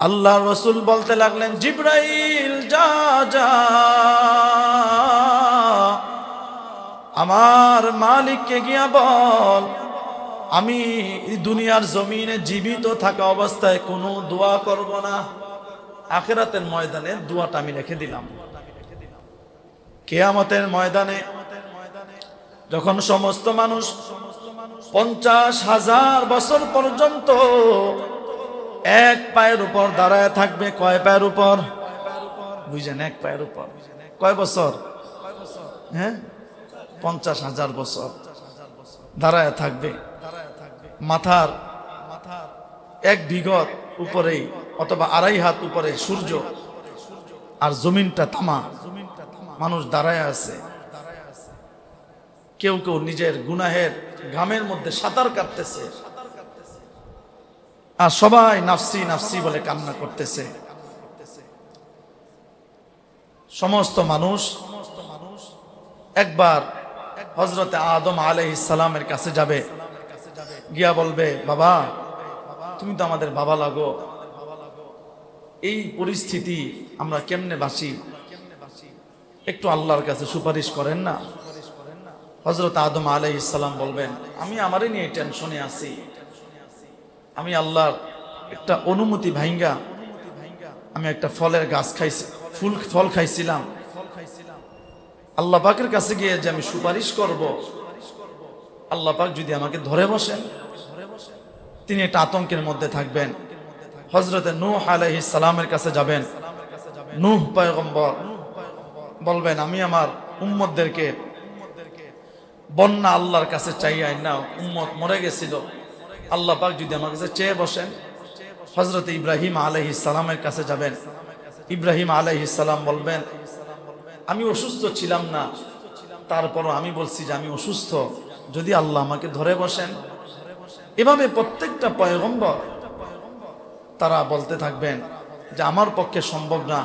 আল্লাহ রসুল বলতে লাগলেন, জিব্রাইল, যা যা। আমার মালিককে গিয়া বল, আমি দুনিয়ার জমিনে জীবিত থাকা অবস্থায় কোনো দোয়া করব না। আখেরাতের ময়দানে দোয়াটা আমি রেখে দিলাম। কেয়ামতের ময়দানে যখন সমস্ত মানুষ পঞ্চাশ হাজার বছর পর্যন্ত এক পায়ের উপর দাঁড়ায় থাকবে, কয় পায়ের উপর? বুঝছেন এক পায়ের উপর। কয় বছর? হ্যাঁ? পঞ্চাশ হাজার বছর। দাঁড়ায় থাকবে। মাথার মাথার এক বিঘত উপরেই অথবা আড়াই হাত উপরে সূর্য আর জমিনটা থামা মানুষ দাঁড়ায় আছে। কেউ কেউ নিজের গুনাহের ঘামের মধ্যে সাঁতার কাটতেছে। আর সবাই নাফসি নাফসি বলে কান্না করতেছে। সমস্ত মানুষ একবার হজরতে আদম আলহ ইসালামের কাছে যাবে, গিয়া বলবে, বাবা, তুমি তো আমাদের বাবা লাগো। এই পরিস্থিতি আমরা কেমনে বাসি একটু আল্লাহর কাছে সুপারিশ করেন না? হজরত আদম আলাই ইসালাম বলবেন, আমি আমারই নিয়ে টেনশনে আছি। আমি আল্লাহর একটা অনুমতি ভাইঙ্গা, আমি একটা ফলের গাছ খাইছি, ফুল, ফল খাইছিলাম। আল্লাহ পাকের কাছে গিয়ে যে আমি সুপারিশ করব, আল্লাহ পাক যদি আমাকে ধরে বসেন, তিনি একটা আতঙ্কের মধ্যে থাকবেন। হজরতে নূহ আলাইহিস সালামের কাছে যাবেন। নূহ পয়গম্বর বলবেন, আমি আমার উম্মতদেরকে বন্যা আল্লাহর কাছে চাইয়াই না উম্মত মরে গেছিল। আল্লাহ পাক যদি আমার কাছে চেয়ে বসেন হজরত ইব্রাহিম আলহি সালামের কাছে যাবেন। ইব্রাহিম আলহি সালাম বলবেন, আমি অসুস্থ ছিলাম না। তারপরও আমি বলছি যে আমি অসুস্থ। যদি আল্লাহ আমাকে ধরে বসেন। এভাবে প্রত্যেকটা পয়গম্বর তারা বলতে থাকবেন যে, আমার পক্ষে সম্ভব না।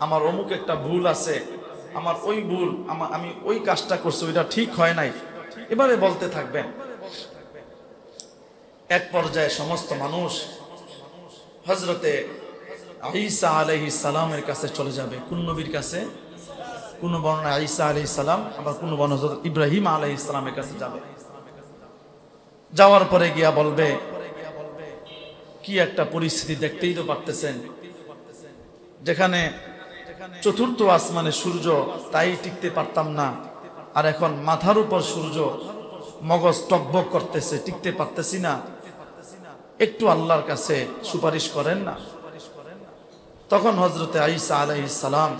আমার অমুক একটা ভুল আছে। আমার ওই ভুল আমি ওই কাজটা করছি, ওইটা ঠিক হয় নাই। এভাবে বলতে থাকবেন। এক পর্যায়ে সমস্ত মানুষ হজরতে ঈসা আলহি সালামের কাছে চলে যাবে। কোন নবীর কাছে? কোন বর্ণনা ঈসা আলহি সালাম, আবার কোন বর্ণনা হজরত ইব্রাহিম আলহি ইসলামের কাছে যাবে। যাওয়ার পরে গিয়া বলবে, কি একটা পরিস্থিতি দেখতেই তো পারতেছেন। যেখানে চতুর্থ আসমানে সূর্য, তাই টিকতে পারতাম না। আর এখন মাথার উপর সূর্য মগজ টকবক করতেছে, টিকতে পারতেছি না। একটু আল্লাহর কাছে সুপারিশ করেন না। তখন হজরতে আইসা আলাই সালাম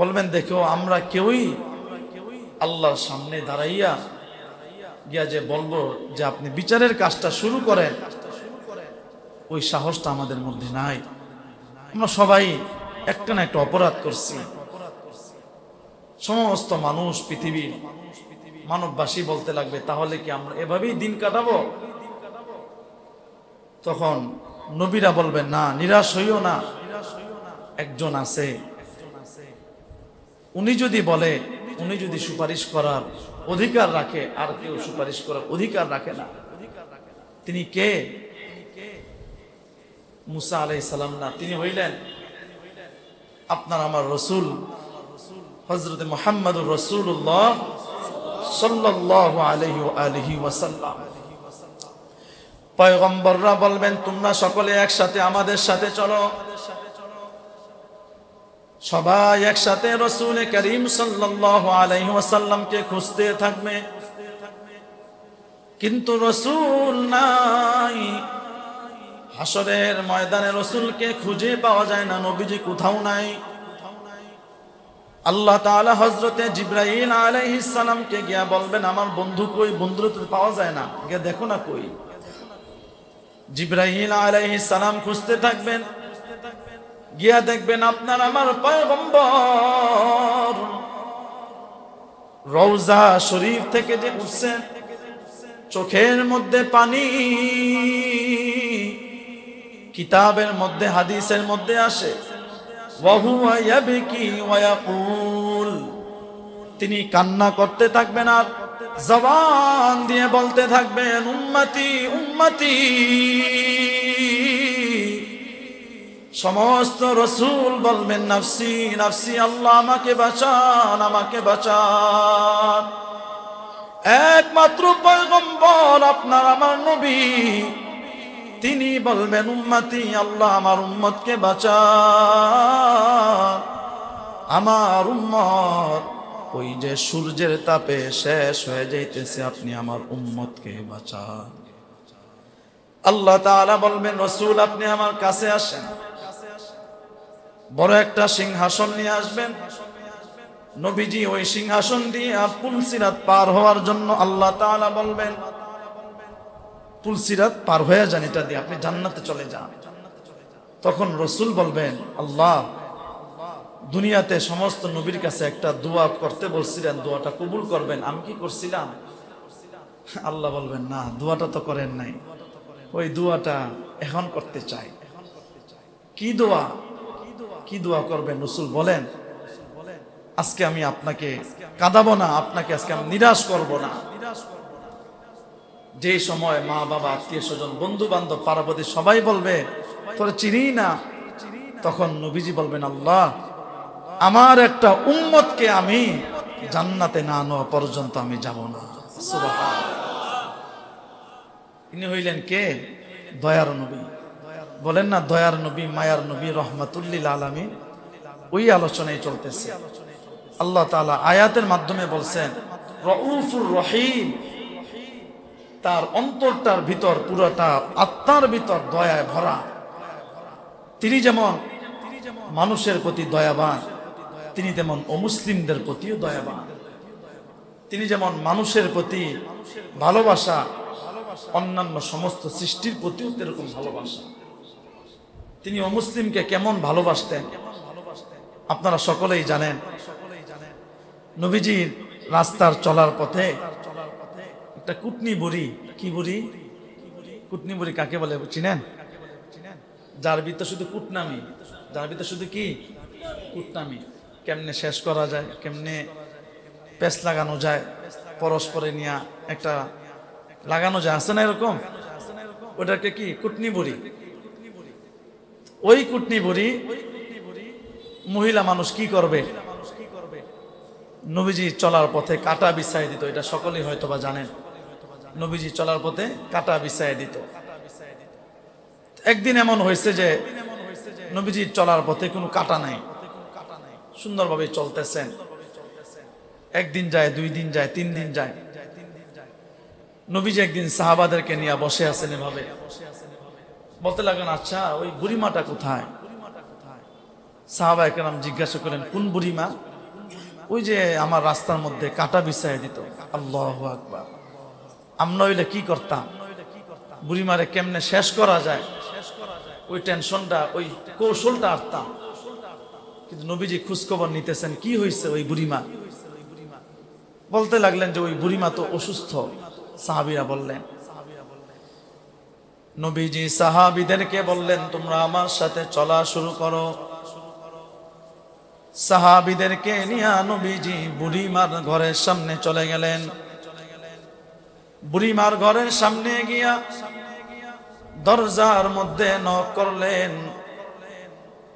বলবেন, দেখো, আমরা কেউই আল্লাহর সামনে দাঁড়াইয়া গিয়া যে বলব যে আপনি বিচারের কাজটা শুরু করেন, ওই সাহসটা আমাদের মধ্যে নাই। আমরা সবাই একটা না একটা অপরাধ করছি। সমস্ত মানুষ পৃথিবীর মানববাসী বলতে লাগবে, তাহলে কি আমরা এভাবেই দিন কাটাবো? তখন নবীরা বলবেন, না, নিরাশ হইও না। একজন আছে। উনি যদি বলে, উনি যদি সুপারিশ করার অধিকার রাখে, আর কেউ সুপারিশ করার অধিকার রাখে না। তিনি কে? মুসা আলাই সালাম না। তিনি হইলেন আপনার আমার রসুল হজরত মোহাম্মদুর রসুল্লাহ সাল্লাহ আলহি আলহি ওয়াসাল্লাম। পয়গম্বররা বলবেন, তোমরা সকলে একসাথে আমাদের সাথে চলো। সবাই একসাথে রসুল করিম সাল্লাহ আলহি খুঁজতে থাকবে। কিন্তু রসুল নাই। হাসরের ময়দানে রসুলকে খুঁজে পাওয়া যায় না, নবীজি কোথাও নাই। আল্লাহ তাআলা হজরতে জিব্রাহিম আলাইহিস সালামকে গিয়া বলবেন, আমার বন্ধু কই? বন্ধু পাওয়া যায় না। গিয়া দেখো না কই? জিব্রাহিম আলাইহিস সালাম খুঁজতে থাকবেন। গিয়া দেখবেন আপনার আমার পয়গম্বর। রওজা শরীফ থেকে যে উঠছেন, চোখের মধ্যে পানি, কিতাবের মধ্যে, হাদিসের মধ্যে আসে ওয়াহুয়া ইয়াবকি ওয়া ইয়াকুল। তিনি কান্না করতে থাকবেন আর জবান দিয়ে বলতে থাকবেন, উম্মতি উম্মতি। সমস্ত রসুল বলবেন, নাফসি নাফসি, আল্লাহ আমাকে বাঁচান আমাকে বাঁচান। একমাত্র পয়গম্বর আপনার, আমার নবী। তিনি বলবেন, উম্মতি, আল্লাহ আমার উম্মতকে বাঁচান। আমার উম্মত ওই যে সূর্যের তাপে শেষ হয়ে যাইতেছে, আপনি আমার উম্মতকে বাঁচান। আল্লাহ তাআলা বলবেন, রসুল, আপনি আমার কাছে আসেন। বড় একটা সিংহাসন নিয়ে আসবেন। নবীজি ওই সিংহাসন দিয়ে পুলসিরাত পার হওয়ার জন্য আল্লাহ তাআলা বলবেন পুলসিরাত পার হয়ে যান, এটা দিয়ে আপনি জান্নাতে চলে যান। তখন রসুল বলবেন, আল্লাহ দুনিয়াতে সমস্ত নবীর কাছে একটা দোয়া করতে বলছিলেন, দোয়াটা কবুল করবেন। আমি কি করছিলাম? আল্লাহ বলবেন, না, দোয়াটা তো করেন নাই। ওই দোয়াটা এখন করতে চাই। কি দোয়া? কি দোয়া করবেন রসুল বলেন, আজকে আমি আপনাকে কাঁদাবো না, আপনাকে আজকে আমি নিরাশ করব না। যে সময় মা, বাবা, আত্মীয় স্বজন বন্ধু বান্ধব পারাপতি সবাই বলবে, তোর চিনি না? তখন নবীজি বলবেন, আল্লাহ আমার একটা উম্মতকে আমি জান্নাতে না নেওয়া পর্যন্ত আমি যাব না। ইনি হইলেন কে? দয়ার নবী। বলেন না, দয়ার নবী, মায়ার নবী, রহমাতুল্লিল আলমী ওই আলোচনায় চলতেছে। আল্লাহ তাআলা আয়াতের মাধ্যমে বলছেন, রউফুর রহিম। তার অন্তরটার ভিতর পুরোটা আত্মার ভিতর দয়ায় ভরা। তিনি যেমন মানুষের প্রতি দয়াবান তিনি তেমন অমুসলিমদের প্রতিও দয়াবান। তিনি যেমন মানুষের প্রতি ভালোবাসা, অন্যান্য সমস্ত সৃষ্টির প্রতিও এরকম ভালোবাসা। তিনি অমুসলিমকে কেমন ভালোবাসতেন, আপনারা সকলেই জানেন। নবীজির রাস্তার চলার পথে একটা কুটনি বুড়ি, কি বুড়ি? কুটনি বুড়ি কাকে বলে চিনেন? যার ভিতর শুধু কুটনামি, যার ভিতর শুধু কি? কুটনামি। কেমনে শেষ করা যায়, কেমনে পেস লাগানো যায়, পরস্পরে নিয়ে একটা লাগানো যায়, আছে না এরকম? ওটাকে কি? কুটনি বুড়ি। ওই কুটনি বুড়ি মহিলা মানুষ কি করবে? নবীজি চলার পথে কাটা বিছাই দিত, এটা সকলেই হয়তো বা জানেন। নবীজি চলার পথে কাটা বিছাই দিত। একদিন এমন হয়েছে যে নবীজির চলার পথে কোনো কাটা নাই। সুন্দরভাবে চলতেছেন। একদিন যায়, দুই দিন যায়, তিন দিন যায়। নবীজি একদিন সাহাবাদেরকে নিয়ে বসে আছেন এভাবে। বলতে লাগলেন আচ্ছা ওই বুড়িমাটা কোথায়? সাহাবা একরাম জিজ্ঞাসা করেন কোন বুড়িমা? ওই যে আমার রাস্তার মধ্যে কাটা বিছাই দিত। আল্লাহ আকবার। আমরা হইলে কি করতাম? বুড়িমারে কেমনে শেষ করা যায়? ওই টেনশনটা, ওই কৌশলটা আরতাম কিন্তু নবীজি খোঁজখবর নিতেছেন, কি হয়েছে ওই বুড়িমা? বলতে লাগলেন যে ওই বুড়িমা তো অসুস্থ, সাহাবিরা বললেন। নবীজি সাহাবিদেরকে বললেন, তোমরা আমার সাথে চলা শুরু করো। সাহাবিদেরকে নিয়ে নবীজি বুড়িমার ঘরের সামনে চলে গেলেন। বুড়িমার ঘরের সামনে গিয়া দরজার মধ্যে নক করলেন।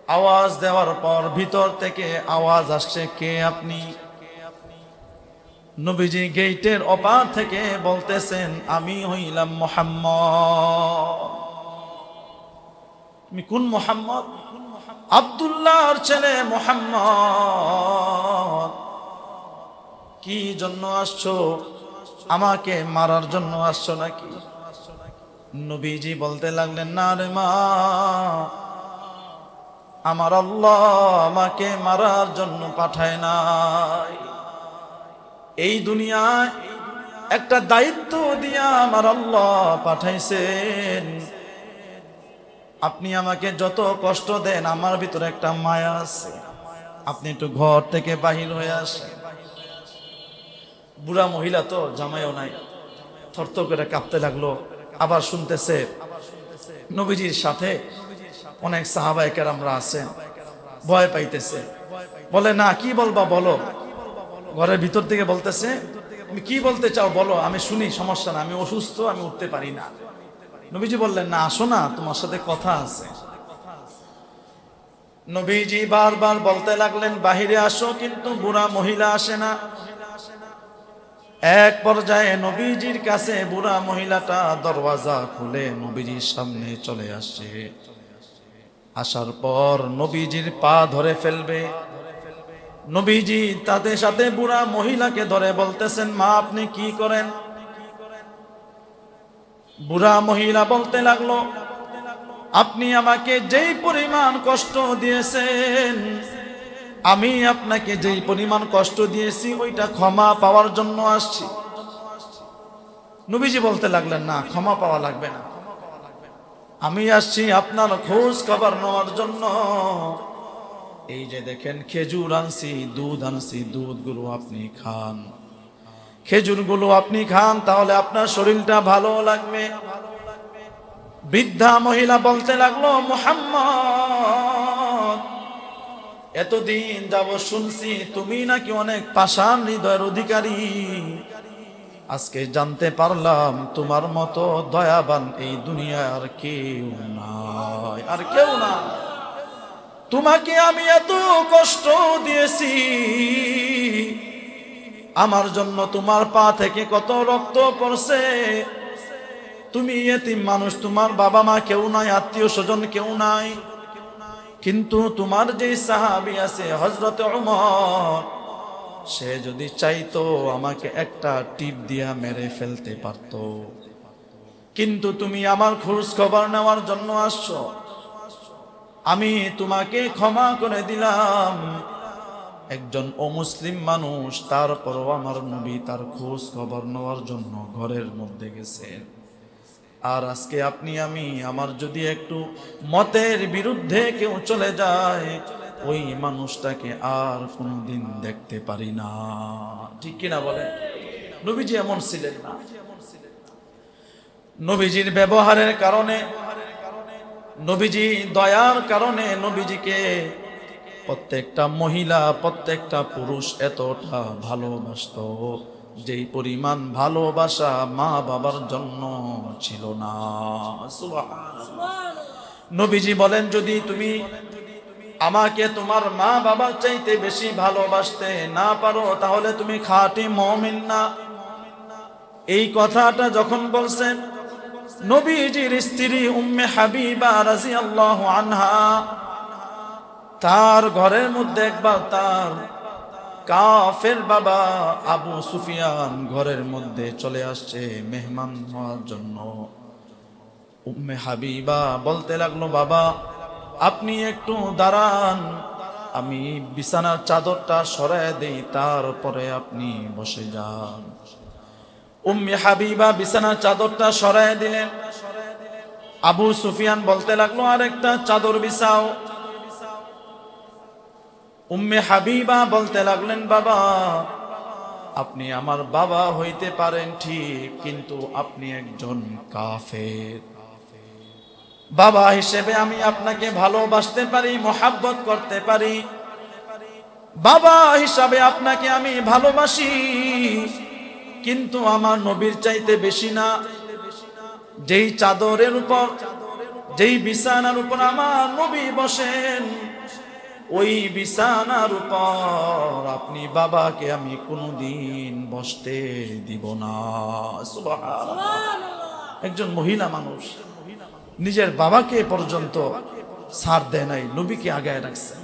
আওয়াজ দেওয়ার পর ভিতর থেকে আওয়াজ আসছে, কে আপনি? নবীজি গেইটের অপার থেকে বলতেছেন, আমি হইলাম মোহাম্মদ। তুমি কোন মোহাম্মদ? আবদুল্লাহর ছেলে মোহাম্মদ। কি জন্য আসছো? আমাকে মারার জন্য আসছো নাকি? নবীজি বলতে লাগলেন, না রে মা। আমার আল্লাহ আমাকে মারার জন্য পাঠায় নাই। এই দুনিয়ায় একটা দায়িত্ব দিয়া আমার আল্লাহ পাঠাইছেন। আপনি আমাকে যত কষ্ট দেন, আমার ভিতরে একটা মায়া আছে। আপনি একটু ঘর থেকে বাহির হয়ে আসেন। বুড়া মহিলা তো, জামাইও নাই। থরথর করে কাঁপতে লাগল। আবার শুনতেছে, নবীজির সাথে অনেক সাহাবাহিকের আমরা আছেন, ভয় পাইতেছে। বলে, না, কি বলবা বলো। ঘরের ভিতর থেকে বলতেছে, তুমি কি বলতে চাও বলো, আমি শুনি, সমস্যা না আমি অসুস্থ, আমি উঠতে পারি না। নবীজি বললেন, না, আসো না, তোমার সাথে কথা আছে। নবীজি বারবার বলতে লাগলেন, বাহিরে আসো, কিন্তু বুড়া মহিলা আসে না। এক পর্যায়ে নবীজির কাছে বুড়া মহিলাটা দরওয়াজা খুলে নবীজির সামনে চলে আসছে আসার পর নবীজির পা ধরে ফেলবে। নবীজি তাদের সাথে বুড়া মহিলাকে ধরে বলতেছেন, মা, আপনি কি করেন? বুড়া মহিলা বলতে লাগল, আপনি আমাকে যেই পরিমাণ কষ্ট দিয়েছেন, আমি আপনাকে যেই পরিমাণ কষ্ট দিয়েছি, ওইটা ক্ষমা পাওয়ার জন্য আসছি। নবীজি বলতে লাগলেন, না, ক্ষমা পাওয়া লাগবে না। আমি আসছি আপনার খোঁজ খবর নেওয়ার জন্য। এই যে দেখেন, খেজুর আনছি, দুধ আনছি, দুধগুলো আপনি খান। খেজুরগুলো আপনি খান, তাহলে আপনার শরীরটা ভালো লাগবে। বৃদ্ধা মহিলা বলতে লাগল, মোহাম্মদ, এতদিন যাব শুনছি তুমি নাকি অনেক পাষাণ হৃদয়ের অধিকারী। আজকে জানতে পারলাম তোমার মতো দয়াবান এই দুনিয়ায় আর কেউ নাই, আর কেউ না। তোমাকে আমি এত কষ্ট দিয়েছি, আমার জন্য তোমার পা থেকে কত রক্ত পড়ছে। তুমি এতিম মানুষ, তোমার বাবা মা কেউ নাই, আত্মীয় স্বজন কেউ নাই। কিন্তু তোমার যে সাহাবি আছে হজরত উমর সে যদি চাইতো আমাকে একটা টিপ দিয়া মেরে ফেলতে পারত। কিন্তু তুমি আমার খোঁজ খবর নেওয়ার জন্য আসছো। আমি তোমাকে ক্ষমা করে দিলাম। একজন অমুসলিম মানুষ তারপরও আমার নবী তার খোঁজ খবর নেওয়ার জন্য ঘরের মধ্যে গেছেন আর আজকে আপনি আমি, আমার যদি একটু মতের বিরুদ্ধে কেউ চলে যায় ওই মানুষটাকে আর কোনোদিন দেখতে পারি না। ঠিক কিনা বলে? নবীজি এমন ছিলেন না। নবীজির ব্যবহারের কারণে, নবীজি দয়ার কারণে নবীজিকে প্রত্যেকটা মহিলা, প্রত্যেকটা পুরুষ এতটা ভালোবাসত, যেই পরিমাণ ভালোবাসা মা বাবার জন্য ছিল না। নবীজি বলেন, যদি তুমি আমাকে তোমার মা বাবার চাইতে বেশি ভালোবাসতে না পারো, তাহলে তুমি খাঁটি মমিন না। এই কথাটা যখন বলছেন, নবীজির স্ত্রী উম্মে হাবিবা রাজিয়াল্লাহু আনহা, তার ঘরের মধ্যে একবার তার কাফের বাবা আবু সুফিয়ান ঘরের মধ্যে চলে আসছে মেহমান হওয়ার জন্য। উম্মে হাবিবা বলতে লাগল, বাবা আপনি একটু দাঁড়ান। আমি বিছানার চাদরটা সরায় দেই, তারপরে আপনি বসে যান। উম্মে হাবিবা বিছানার চাদরটা সরায় দিলেন। আবু সুফিয়ান বলতে লাগল, আরেকটা চাদর বিছাও। উম্মে হাবিবা বলতে লাগলেন, বাবা, আপনি আমার বাবা হইতে পারেন ঠিক, কিন্তু আপনি একজন কাফের। বাবা হিসেবে আমি আপনাকে ভালোবাসতে পারি, মোহাব্বত করতে পারি। বাবা হিসাবে আপনাকে আমি ভালোবাসি, কিন্তু আমার নবীর চাইতে বেশি না। যেই চাদরের উপর, যেই বিছানার উপর আমার নবী বসেন, ওই বিছানার উপর আপনি বাবাকে আমি কোনোদিন বসতে দিব না। একজন মহিলা মানুষ। নিজের বাবাকে পর্যন্ত সার দেয় নাই, নবীকে আগায় রাখছে।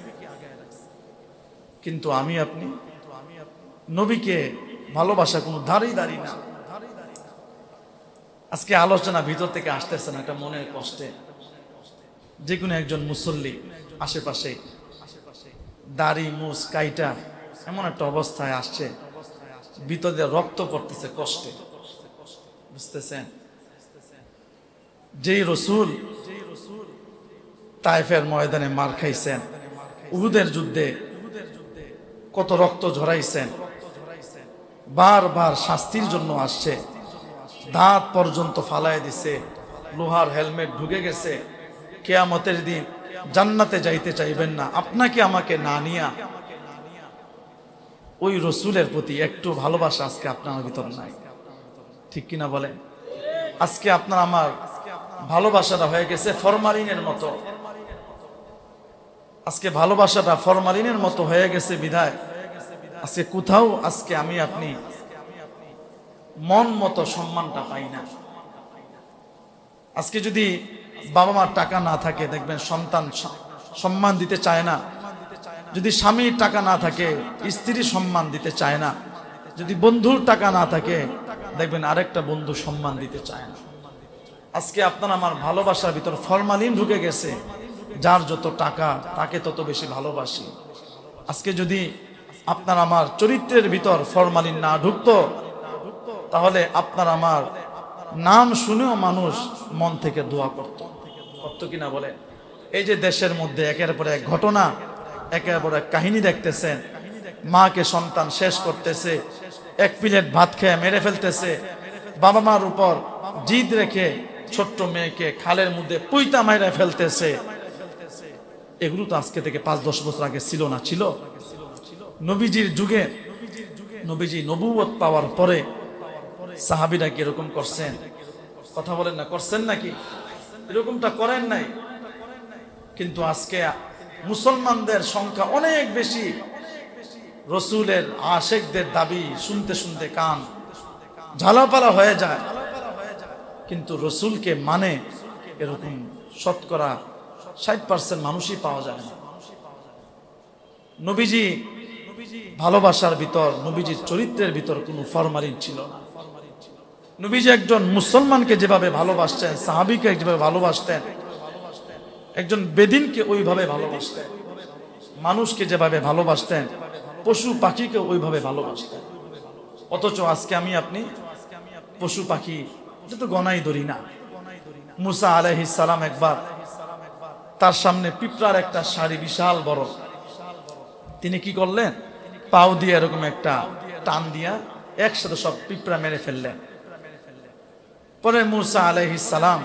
কিন্তু আমি আপনি, নবীকে ভালোবাসা কোনো ধারই দাঁড়ি না। আজকে আলোচনা ভিতর থেকে আসতেছে না একটা মনের কষ্টে। যে কোনো একজন মুসল্লি আশেপাশে দাড়ি মুস কাইটা এমন একটা অবস্থায় আসছে, ভিতরে রক্ত পড়তেছে কষ্টে। বুঝতেছেন? যেই রসুল তাইফের ময়দানে মার খাইছেন, উহুদের যুদ্ধে কত রক্ত ঝরাইছেন, বারবার শাস্তির জন্য আসছে, দাঁত পর্যন্ত ফালায় দিছে, লোহার হেলমেট ঢুকে গেছে, কেয়ামতের দিন জান্নাতে যাইতে চাইবেন না। আপনাকে আমাকে না নিয়া ওই রসুলের প্রতি একটু ভালোবাসা আজকে আপনার ভিতর নাই। ঠিক কিনা বলেন? আজকে আপনার আমার ভালোবাসাটা হয়ে গেছে ফরমালিনের মতো। আজকে ভালোবাসাটা ফরমালিনের মতো হয়ে গেছে বিধায়। আজকে কোথাও আজকে আমি আপনি মন মতো সম্মানটা পাই না। আজকে যদি বাবা মার টাকা না থাকে, দেখবেন সন্তান সম্মান দিতে চায় না। যদি স্বামীর টাকা না থাকে, স্ত্রী সম্মান দিতে চায় না। যদি বন্ধুর টাকা না থাকে, দেখবেন আরেকটা বন্ধু সম্মান দিতে চায় না। আজকে আপনার আমার ভালোবাসার ভিতর ফরমালিন ঢুকে গেছে। যার যত টাকা, তাকে তত বেশি ভালোবাসি। আজকে যদি আপনার আমার চরিত্রের ভিতর ফরমালিন না ঢুকতো, তাহলে আপনার আমার নাম শুনেও মানুষ মন থেকে দোয়া করত। করত কিনা বলে এই যে দেশের মধ্যে একের পর এক ঘটনা, একের পর এক কাহিনী দেখতেছেন। মাকে সন্তান শেষ করতেছে, এক প্লেট ভাত খেয়ে মেরে ফেলতেছে। বাবা মার উপর জিদ রেখে ছোট্ট মেয়েকে খালের মধ্যে পুইতা মাইরা ফেলতেছে। এগুলো তো আজকে থেকে পাঁচ, দশ বছর আগে ছিল না, ছিল? নবীজির যুগে, নবীজি নবুয়ত পাওয়ার পরে সাহাবিরা কি এরকম করছেন? কথা বলেন না, করছেন নাকি? এরকমটা করেন নাই। কিন্তু আজকে মুসলমানদের সংখ্যা অনেক বেশি। রসুলের আশেকদের দাবি শুনতে শুনতে কান ঝালাপালা হয়ে যায়। কিন্তু রসুলকে মানে এরকম শতকরা ষাট পার্সেন্ট মানুষই পাওয়া যায় না। নবীজি ভালোবাসার ভিতর, নবীজির চরিত্রের ভিতর কোনো ফরমালিন ছিল না। নবীজি একজন মুসলমানকে যেভাবে ভালোবাসতেন, সাহাবিকে যেভাবে ভালোবাসতেন, একজন বেদিনকে ওইভাবে ভালোবাসতেন, মানুষকে যেভাবে ভালোবাসতেন, পশু পাখিকে ওইভাবে ভালোবাসতেন। অথচ আজকে আমি আপনি পশু পাখি এটা তো গনাই ধরি না। মুসা সালাম একবার তার সামনে পিঁপড়ার একটা শাড়ি বিশাল বড়। তিনি কি করলেন? পাও দিয়ে এরকম একটা টান দিয়া একসাথে সব পিঁপড়া মেরে ফেললেন। পরে মুসা সালাম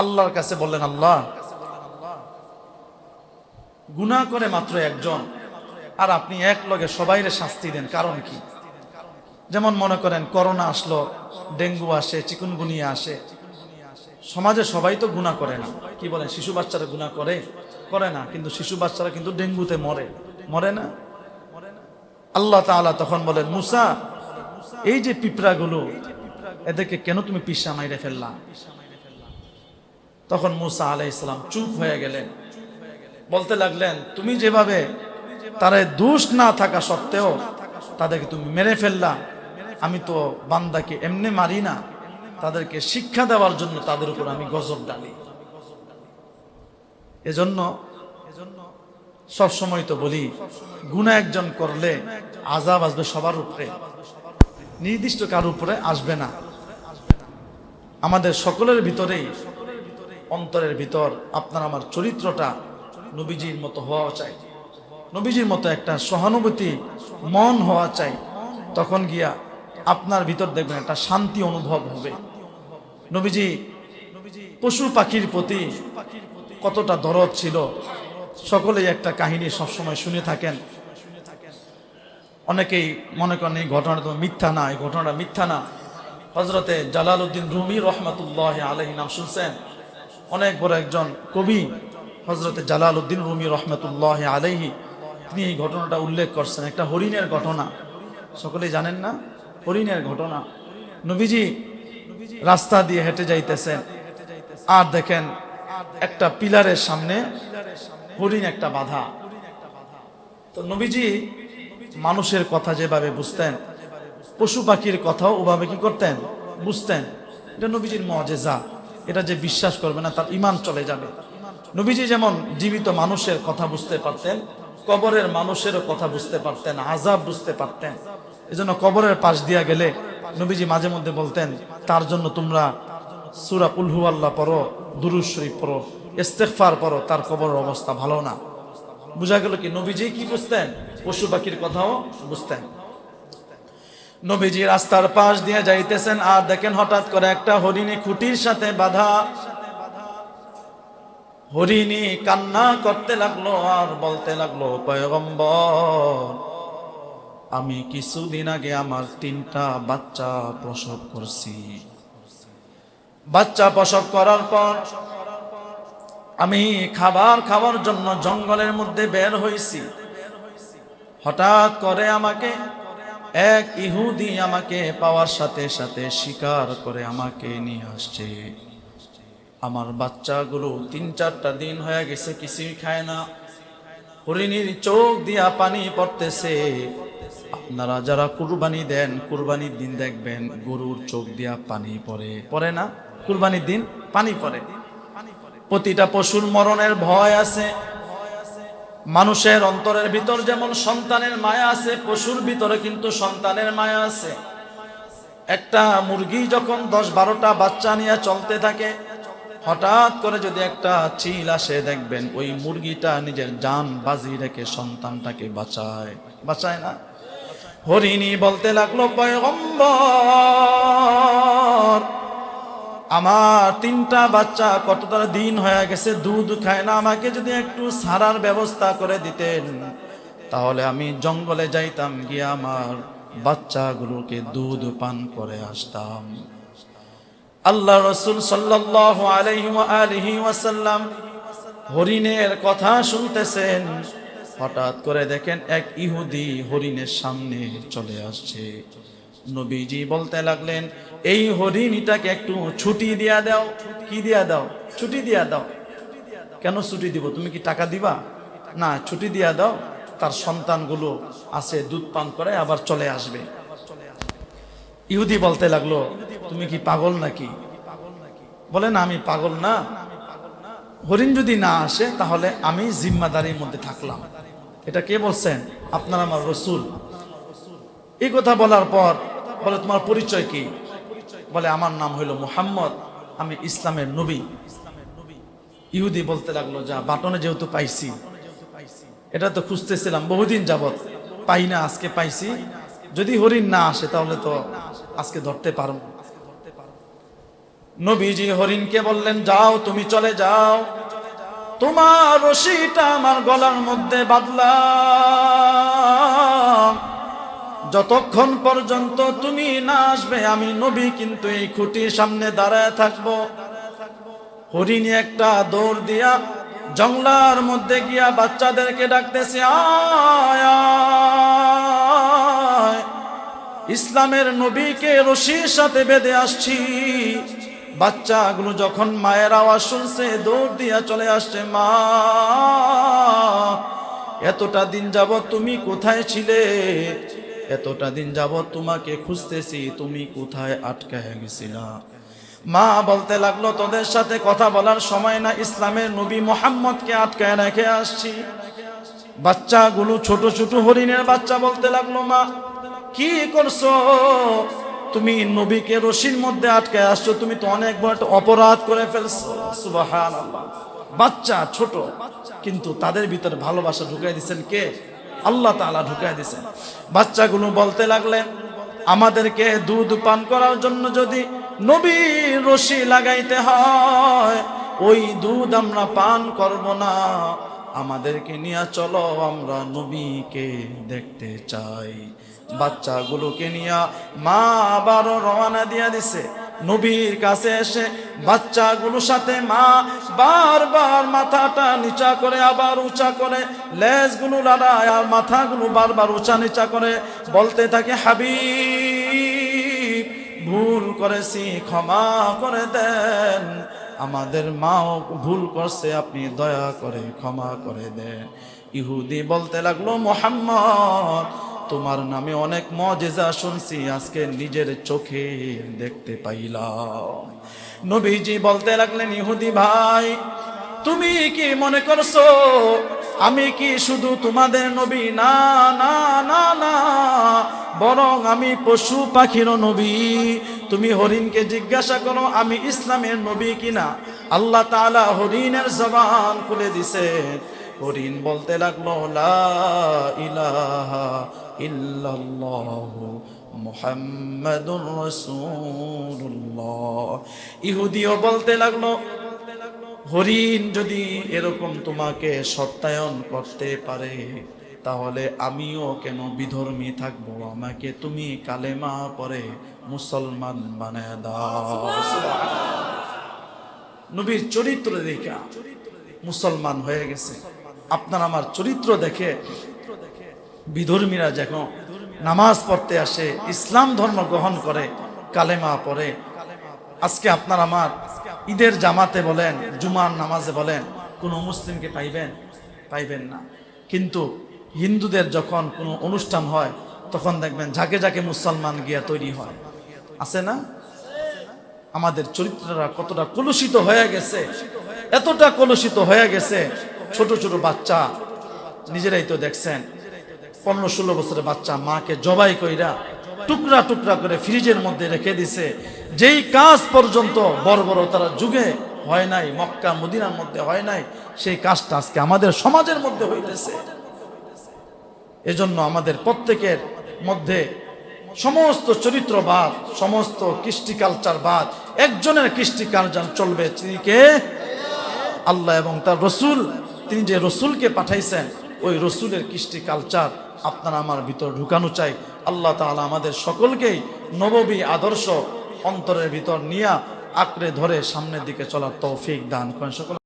আল্লাহর কাছে বললেন, আল্লাহ, গুনাহ করে মাত্র একজন। আর আপনি এক লগে সবাইরে শাস্তি দেন, কারণ কি? যেমন মনে করেন করোনা আসলো, ডেঙ্গু আসে, চিকুনগুনিয়া আসে। সমাজে সবাই তো গুণা করে না। কি বলেন, শিশু বাচ্চারা গুণা করে? করে না, কিন্তু শিশু বাচ্চারা কিন্তু ডেঙ্গুতে মরে। মরে না? আল্লাহ তাআলা তখন বলেন, মুসা, এই যে পিঁপড়াগুলো, এদেরকে কেন তুমি পিসা মাইরে ফেললা? তখন মুসা আলাই ইসলাম চুপ হয়ে গেলেন। বলতে লাগলেন, তুমি যেভাবে তারা দোষ না থাকা সত্ত্বেও তাদেরকে তুমি মেরে ফেললা আমি তো বান্দাকে এমনি মারি না, তাদেরকে শিক্ষা দেওয়ার জন্য তাদের উপর আমি গজব ডালি। এজন্য সব সময় তো বলি গুণা একজন করলে আজাব আসবে সবার উপরে। নির্দিষ্ট কার উপরে আসবে না। আমাদের সকলের ভিতরেই, অন্তরের ভিতর আপনার আমার চরিত্রটা নবীজির মতো হওয়া চাই। নবীজির মতো একটা সহানুভূতি মন হওয়া চাই। তখন গিয়া আপনার ভিতর দেখবেন একটা শান্তি অনুভব হবে। নবীজি, পশু পাখির প্রতি কতটা দরদ ছিল, সকলেই একটা কাহিনী সবসময় শুনে থাকেন। অনেকেই মনে করেন এই ঘটনাটা তো মিথ্যা না, এই ঘটনাটা মিথ্যা না। হজরতে জালাল উদ্দিন রুমি রহমতুল্লাহ আলহী নাম শুনছেন? অনেক বড় একজন কবি হজরতে জালাল উদ্দিন রুমি রহমতুল্লাহ আলহি তিনি এই ঘটনাটা উল্লেখ করছেন, একটা হরিণের ঘটনা। সকলেই জানেন না? হরিণের ঘটনা। নবীজি রাস্তা দিয়ে হেঁটে যাইতেছেন। আর দেখেন, একটা পিলারের সামনে হরিণ একটা বাধা। তো নবীজি মানুষের কথা যেভাবে বুঝতেন, পশু পাখির কথাও ওভাবে কি করতেন? বুঝতেন। এটা নবীজির মজেজা। এটা যে বিশ্বাস করবে না, তার ইমান চলে যাবে। নবীজি যেমন জীবিত মানুষের কথা বুঝতে পারতেন, কবরের মানুষেরও কথা বুঝতে পারতেন আজাব বুঝতে পারতেন। এজন্য কবরের পাশ দিয়া গেলে নবীজি মাঝে মধ্যে বলতেন, তার জন্য তোমরা সুরা উলহু আল্লাহ পড়ো দুরুজ শরীফ পড়ো, ইস্তেগফার পড়ো, তার কবরের অবস্থা ভালো না। বোঝা গেল কি? নবীজি কি বুঝতেন? পশু পাখির কথাও বুঝতেন। নবীজি রাস্তার পাশ দিয়ে যাইতেছেন, আর দেখেন হঠাৎ করে একটা হরিণী খুঁটির সাথে বাধা। হরিণী কান্না করতে লাগল আর বলতে লাগল, পয়গম্বর আমি কিছুদিন আগে আমার তিনটা বাচ্চা প্রসব করছি। বাচ্চা প্রসব করার পর আমি খাবার খাওয়ার জন্য জঙ্গলের মধ্যে বের হয়েছি হঠাৎ করে আমাকে এক ইহুদি আমাকে পাওয়ার সাথে সাথে শিকার করে আমাকে নিয়ে আসছে। আমার বাচ্চাগুলো তিন চারটা দিন হয়ে গেছে, কিছুই খায় না। হরিণীর চোখ দিয়া পানি পড়তেছে। আপনারা যারা কুরবানি দেন, কুরবানির দিন দেখবেন গরুর চোখ দিয়া পানি পড়ে। পড়ে না? কুরবানির দিন পানি পড়ে। প্রতিটা পশুর মরণের ভয় আছে। মানুষের অন্তরের ভিতর যেমন সন্তানের মায়া আছে, পশুর ভিতরে কিন্তু সন্তানের মায়া আছে। একটা মুরগি যখন দশ বারোটা বাচ্চা নিয়ে চলতে থাকে, হঠাৎ করে যদি একটা চিল আসে, দেখবেন ওই মুরগিটা নিজের জান বাজি রেখে সন্তানটাকে বাঁচায়। বাঁচায় না? হরিণী বলতে লাগল, পয়গম্বর, আমার তিনটা বাচ্চা কতটা দিন হয়ে গেছে, দুধ খায় না, আমাকে যদি একটু সারার ব্যবস্থা করে দিতেন, তাহলে আমি জঙ্গলে যাইতাম, গিয়ে আমার বাচ্চাগুলোকে দুধ পান করে আসতাম। আল্লাহ রসুল সাল্লাহ আলহি আলহি ওয়াসাল্লাম হরিণের কথা শুনতেছেন। হঠাৎ করে দেখেন এক ইহুদি হরিণের সামনে চলে আসছে। নবীজি বলতে লাগলেন, এই হরিণীটাকে একটু ছুটি দিয়া দাও। কি দিয়া দাও? ছুটি দিয়া দাও। কেন ছুটি দিব? তুমি কি টাকা দিবা? না, ছুটি দিয়া দাও। তার সন্তানগুলো আছে, দুধ পান করে আবার চলে আসবে। ইহুদি বলতে লাগল, তুমি কি পাগল নাকি? বলে, না, আমি পাগল না। হরিণ যদি না আসে, তাহলে আমি জিম্মাদারির মধ্যে থাকলাম। এটা কে বলছেন? আপনার আমার রসুল। এই কথা বলার পর বলে, তোমার পরিচয় কি? বলে, আমার নাম হইল মুহাম্মদ, আমি ইসলামের নবী। ইহুদি বলতে লাগল, যা, বাটনে যেহেতু পাইছি। এটা তো খুঁজতেছিলাম, বহুদিন যাবত পাই না, আজকে পাইছি। যদি হরিণ না আসে, তাহলে তো আজকে ধরতে পারব। নবীজি হরিণকে বললেন, যাও, তুমি চলে যাও। তোমার রশিটা আমার গলার মধ্যে বাঁধলাম। যতক্ষণ পর্যন্ত তুমি না আসবে, আমি নবী কিন্তু এই খুঁটির সামনে দাঁড়ায় থাকব। হরিণী একটা দৌড় দিয়া জংলার মধ্যে গিয়া বাচ্চাদেরকে ডাকতেছে। ইসলামের নবীকে রশির সাথে বেঁধে আসছি। বাচ্চাগুলো যখন মায়ের আওয়াজ শুনছে, দৌড় দিয়া চলে আসছে, মা, এতটা দিন যাব তুমি কোথায় ছিলে? এতটা দিন যাব তোমাকে খুঁজতেছি, তুমি কোথায় আটকায় গেছিলা? মা বলতে লাগল, তোদের সাথে কথা বলার সময় না, ইসলামের নবী মোহাম্মদকে আটকায় রেখে আসছি। বাচ্চাগুলো ছোট ছোট হরিণের বাচ্চা বলতে লাগল, মা, কি করছ? তুমি নবীকে রশির মধ্যে আটকে আসছো, তুমি তো অনেক বড় অপরাধ করে ফেলছো। বাচ্চা, ছোট, কিন্তু তাদের ভিতরে ভালোবাসা ঢুকাই দিচ্ছেন কে? আল্লাহ তাআলা ঢুকাই দিচ্ছেন বাচ্চাগুলো বলতে লাগলেন, আমাদেরকে দুধ পান করার জন্য যদি নবীর রশি লাগাইতে হয়, ওই দুধ আমরা পান করব না। আমাদেরকে নিয়ে চলো, আমরা নবীকে দেখতে চাই। বাচ্চাগুলোকে নিয়ে মা আবারও রওনা দিয়া দিছে। নবীর কাছে এসে বাচ্চাগুলোর সাথে মা বারবার মাথাটা নিচা করে, আবার উঁচা করে, লেজগুলো লাড়ায় আর মাথাগুলো বারবার উঁচা নিচা করে বলতে থাকে হাবি ভুল করেছি, ক্ষমা করে দেন। আমাদের মাও ভুল করছে, আপনি দয়া করে ক্ষমা করে দেন। ইহুদি বলতে লাগল, মোহাম্মদ তোমার নামে অনেক মজেজা শুনছি, আজকে নিজের চোখে দেখতে পাইলাম। নবীজি বলতে লাগলেন, ইহুদি ভাই, তুমি কি মনে করছ, আমি কি শুধু তোমাদের নবী? না না না না, বরং আমি পশু পাখিরও নবী। তুমি হরিণকে জিজ্ঞাসা করো, আমি ইসলামের নবী কিনা? আল্লাহ তাআলা হরিণের জবান খুলে দিছে। হরিণ বলতে লাগল, লা ইহুদিও বলতে লাগল, হরিণ যদি এরকম তোমাকে সত্যায়ন করতে পারে, তাহলে আমিও কেন বিধর্মী থাকব? আমাকে তুমি কালেমা পরে মুসলমান বানায় দাও। নবীর চরিত্র দেখা, মুসলমান হয়ে গেছে। আপনার আমার চরিত্র দেখে বিধর্মীরা যখন নামাজ পড়তে আসে, ইসলাম ধর্ম গ্রহণ করে, কালেমা পড়ে। আজকে আপনার আমার ঈদের জামাতে বলেন, জুমার নামাজে বলেন, কোনো মুসলিমকে পাইবেন? পাইবেন না। কিন্তু হিন্দুদের যখন কোনো অনুষ্ঠান হয়, তখন দেখবেন ঝাঁকে ঝাঁকে মুসলমান গিয়া তৈরি হয়। আছে না? আমাদের চরিত্ররা কতটা কলুষিত হয়ে গেছে, এতটা কলুষিত হয়ে গেছে ছোট ছোট বাচ্চা। নিজেরাই তো দেখছেন, পনেরো ষোলো বছরের বাচ্চা মাকে জবাই কইরা টুকরা টুকরা করে ফ্রিজের মধ্যে রেখে দিছে। যেই কাজ পর্যন্ত বড় তারা যুগে হয় নাই, মক্কা, মদিনার মধ্যে হয় নাই, সেই কাজটা আজকে আমাদের সমাজের মধ্যে হইতেছে। এজন্য আমাদের প্রত্যেকের মধ্যে সমস্ত চরিত্রবাদ, সমস্ত কৃষ্টি কালচারবাদ একজনের কৃষ্টি কালচার চলবে আল্লাহ এবং তার রসুল। তিনি যে রসুলকে পাঠাইছেন, ওই রসুলের কৃষ্টি কালচার আপনার আমার ভিতর ঢুকানো চাই। আল্লাহ তালা আমাদের সকলকেই নববী আদর্শ অন্তরের ভিতর নিয়ে আঁকড়ে ধরে সামনের দিকে চলার তৌফিক দান করেন। সকল